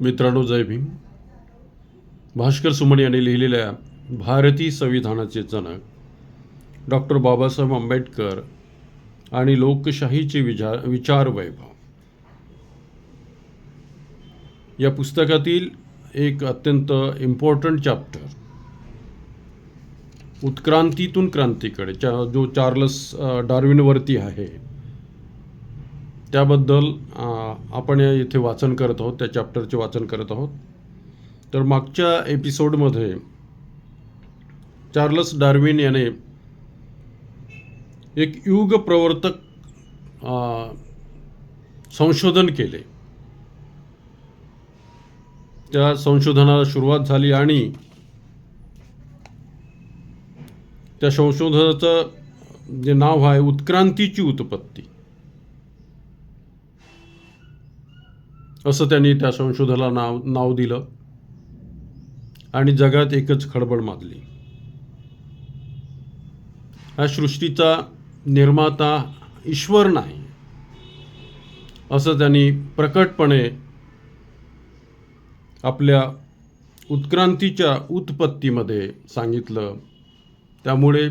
मित्रांनो जय भीम. भास्कर सुमन यांनी लिहिलेल्या भारतीय संविधानाचे जनक डॉक्टर बाबासाहेब आंबेडकर आणि लोकशाहीचे विचार विचार वैभव. या पुस्तकातील एक अत्यंत इम्पॉर्टंट चॅप्टर उत्क्रांतीतून क्रांतीकडे चा जो चार्लस डार्विनवरती आहे. त्याबद्दल आपण या इथे वाचन करत आहोत त्या चॅप्टरचे वाचन करत आहोत. तर मागच्या एपिसोडमध्ये चार्लस डार्विन याने एक युग प्रवर्तक संशोधन केले. त्या संशोधनाला सुरुवात झाली आणि त्या संशोधनाचं जे नाव आहे उत्क्रांतीची उत्पत्ती. असं त्यांनी त्या संशोधनाला नाव नाव दिलं. आणि जगात एकच खळबळ माजली. हा सृष्टीचा निर्माता ईश्वर नाही असं त्यांनी प्रकटपणे आपल्या उत्क्रांतीच्या उत्पत्तीमध्ये सांगितलं. त्यामुळे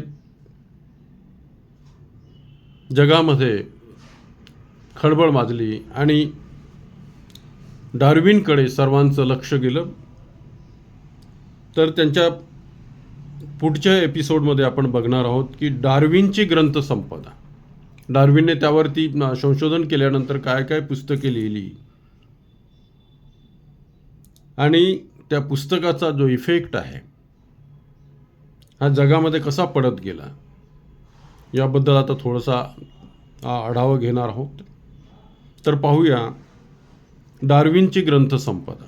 जगामध्ये खळबळ माजली आणि डार्विनकडे सर्वांचं लक्ष गेलं. तर त्यांच्या पुढच्या एपिसोडमध्ये आपण बघणार आहोत की डार्विनची ग्रंथसंपदा डार्विनने त्यावरती संशोधन केल्यानंतर काय काय पुस्तके लिहिली. आणि त्या पुस्तकाचा जो इफेक्ट आहे हा जगामध्ये कसा पडत गेला याबद्दल आता थोडासा आढावा घेणार आहोत. तर पाहूया डार्विनची ग्रंथसंपदा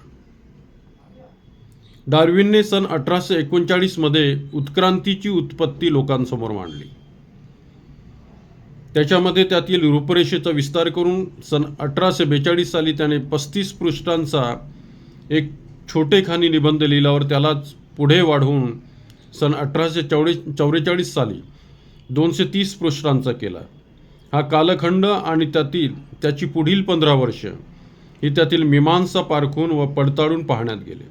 डार्विनने सन अठराशे एकोणचाळीसमध्ये उत्क्रांतीची उत्पत्ती लोकांसमोर मांडली. त्याच्यामध्ये त्यातील रूपरेषेचा विस्तार करून सन अठराशे बेचाळीस साली त्याने पस्तीस पृष्ठांचा एक छोटेखानी निबंध लिहिल्यावर त्यालाच पुढे वाढवून सन अठराशे चौडे चौवेचाळीस साली दोनशे तीस पृष्ठांचा केला. हा कालखंड आणि त्यातील त्याची पुढील पंधरा वर्ष ही त्यातील मीमांसा पारखून व पडताळून पाहण्यात गेले.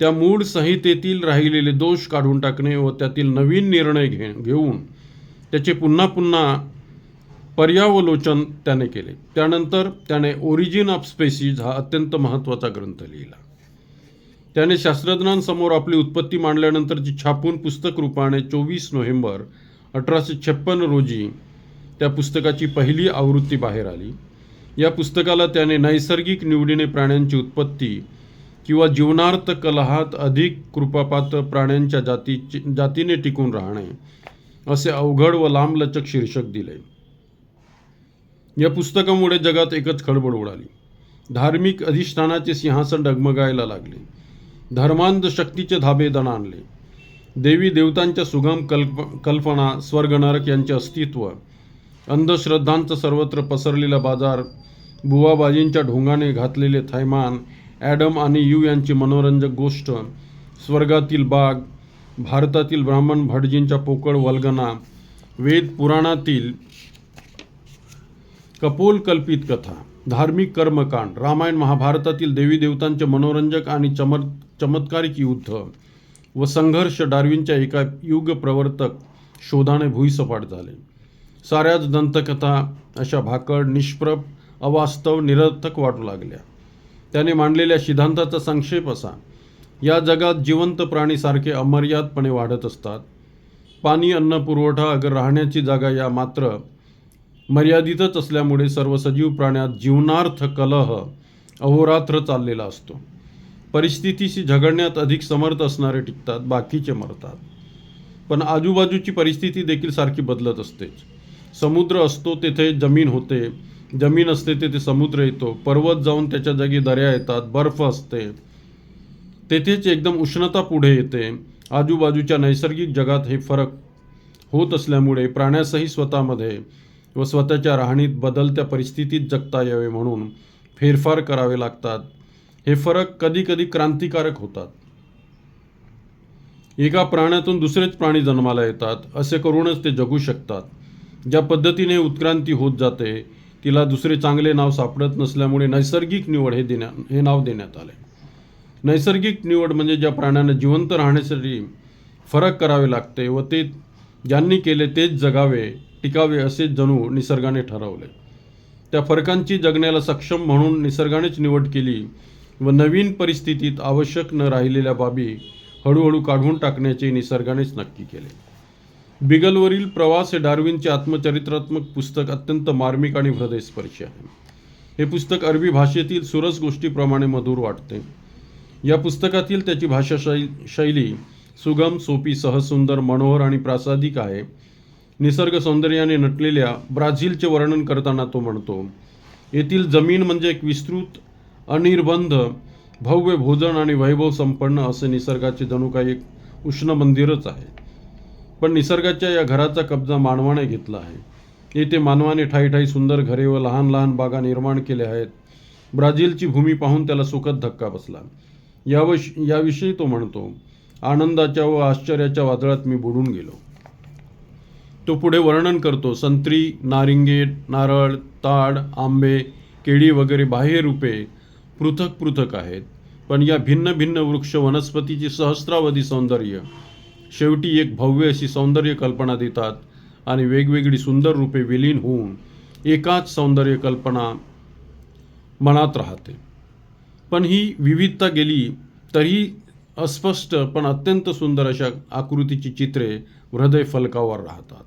त्या मूळ संहितेतील राहिलेले दोष काढून टाकणे व त्यातील नवीन निर्णय घे घेऊन त्याचे पुन्हा पुन्हा पर्यावलोचन त्याने केले. त्यानंतर त्याने ओरिजिन ऑफ स्पेसीज हा अत्यंत महत्त्वाचा ग्रंथ लिहिला. त्याने शास्त्रज्ञांसमोर आपली उत्पत्ती मांडल्यानंतर ती छापून पुस्तक रूपाने चोवीस नोव्हेंबर अठराशे छप्पन रोजी त्या पुस्तकाची पहिली आवृत्ती बाहेर आली. या पुस्तकाला त्याने नैसर्गिक निवडीने प्राण्यांची उत्पत्ती किंवा जीवनार्थ कलहात अधिक कृपापात्र प्राण्यांच्या जातीची जातीने टिकून राहणे असे अवघड व लांबलचक शीर्षक दिले. या पुस्तकामुळे जगात एकच खळबळ उडाली. धार्मिक अधिष्ठानाचे सिंहासन डगमगायला लागले. धर्मांध शक्तीचे धाबे दणाणले देवी देवतांच्या सुगम कल्प कल्पना स्वर्ग नरक यांचे अस्तित्व अंधश्रद्धांचा सर्वत्र पसरलेला बाजार बुवाबाजींच्या ढोंगाने घातलेले थैमान ॲडम आणि यू यांची मनोरंजक गोष्ट स्वर्गातील बाग भारतातील ब्राह्मण भटजींच्या पोकळ वल्गना वेद पुराणातील कपोल कल्पित कथा धार्मिक कर्मकांड रामायण महाभारतातील देवी देवतांचे मनोरंजक आणि चमर चमत्कारिक युद्ध व संघर्ष डार्विनच्या एका युग प्रवर्तक शोधाने भुईसपाट झाले. साऱ्याच दंतकथा अशा भाकड निष्प्रभ अवास्तव निरर्थक वाटू लागल्या. त्याने मांडलेल्या सिद्धांताचा संक्षेप असा या जगात जिवंत प्राणीसारखे अमर्यादपणे वाढत असतात. पाणी अन्न पुरवठा अगर राहण्याची जागा या मात्र मर्यादितच असल्यामुळे सर्व सजीव प्राण्यात जीवनार्थ कलह अहोरात्र चाललेला असतो. परिस्थितीशी झगडण्यात अधिक समर्थ असणारे टिकतात बाकीचे मरतात. पण आजूबाजूची परिस्थिती देखील सारखी बदलत असतेच. समुद्र असतो तेथे जमीन होते. जमीन असते तेथे समुद्र येतो. पर्वत जाऊन त्याच्या जागी दर्या येतात बर्फ असते. तेथेच एकदम उष्णता पुढे येते. आजूबाजूच्या नैसर्गिक जगात हे फरक होत असल्यामुळे प्राण्यासही स्वतःमध्ये व स्वतःच्या राहणीत बदलत्या परिस्थितीत जगता यावे म्हणून फेरफार करावे लागतात. हे फरक कधी कधी क्रांतिकारक होतात. एका प्राण्यातून दुसरेच प्राणी जन्माला येतात. असे करूनच ते जगू शकतात. ज्या पद्धतीने उत्क्रांती होत जाते तिला दुसरे चांगले नाव सापडत नसल्यामुळे नैसर्गिक निवड हे देण्या हे नाव देण्यात आले. नैसर्गिक निवड म्हणजे ज्या प्राण्यांना जिवंत राहण्यासाठी फरक करावे लागते व ते ज्यांनी केले तेच जगावे टिकावे असे जणू निसर्गाने ठरवले. त्या फरकांची जगण्याला सक्षम म्हणून निसर्गानेच निवड केली व नवीन परिस्थितीत आवश्यक न राहिलेल्या बाबी हळूहळू काढून टाकण्याचे निसर्गानेच नक्की केले. बिगलवरील प्रवास हे डार्विनचे आत्मचरित्रात्मक पुस्तक अत्यंत मार्मिक आणि हृदयस्पर्शी आहे. हे पुस्तक अरबी भाषेतील सुरस गोष्टीप्रमाणे मधुर वाटते. या पुस्तकातील त्याची भाषा शै शैली सुगम सोपी सहसुंदर मनोहर आणि प्रासादिक आहे. निसर्ग सौंदर्याने नटलेल्या ब्राझीलचे वर्णन करताना तो म्हणतो येथील जमीन म्हणजे एक विस्तृत अनिर्बंध भव्य भोजन आणि वैभव संपन्न असे निसर्गाचे जणू काही एक उष्ण मंदिरच आहे. पण निसर्गाच्या या घराचा कब्जा मानवाने घेतला आहे. येथे मानवाने ठाई ठाई सुंदर घरे व लहान लहान बागा निर्माण केल्या आहेत. ब्राझीलची भूमी पाहून त्याला सुखद धक्का बसला. यावश याविषयी तो म्हणतो आनंदाच्या व आश्चर्याच्या वादळात मी बुडून गेलो. तो पुढे वर्णन करतो संत्री नारिंगे नारळ ताड आंबे केळी वगैरे बाह्य रूपे पृथक पृथक आहेत. पण या भिन्न भिन्न वृक्ष वनस्पतीची सहस्रावधी सौंदर्य शेवटी एक भव्य अशी सौंदर्य कल्पना देतात आणि वेगवेगळी सुंदर रूपे विलीन होऊन एकाच सौंदर्य कल्पना मनात राहते. पण ही विविधता गेली तरीही अस्पष्ट पण अत्यंत सुंदर अशा आकृतीची चित्रे हृदय फलकावर राहतात.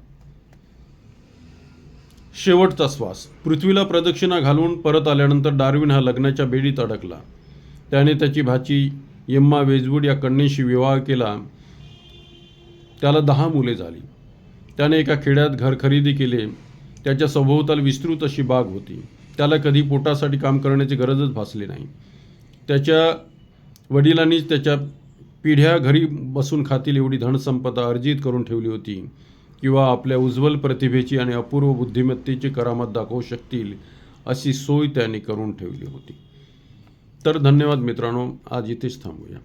शेवटचा श्वास. पृथ्वीला प्रदक्षिणा घालून परत आल्यानंतर डार्विन हा लग्नाच्या बेडीत अडकला. त्याने त्याची भाची यम्मा वेजवूड या कन्येशी विवाह केला. त्याला दहा मुले झाली. त्याने एका खेड्यात घर खरेदी केले. त्याच्या सभोवताल विस्तृत अशी बाग होती. त्याला कधी पोटासाठी काम करण्याची गरजच भासली नाही. त्याच्या वडिलांनीच त्याच्या पिढ्या घरी बसून खातील एवढी धनसंपदा अर्जित करून ठेवली होती किंवा आपल्या उज्ज्वल प्रतिभेची आणि अपूर्व बुद्धिमत्तेची करामत दाखवू शकतील अशी सोय त्यांनी करून ठेवली होती. तर धन्यवाद मित्रांनो. आज इथेच थांबूया.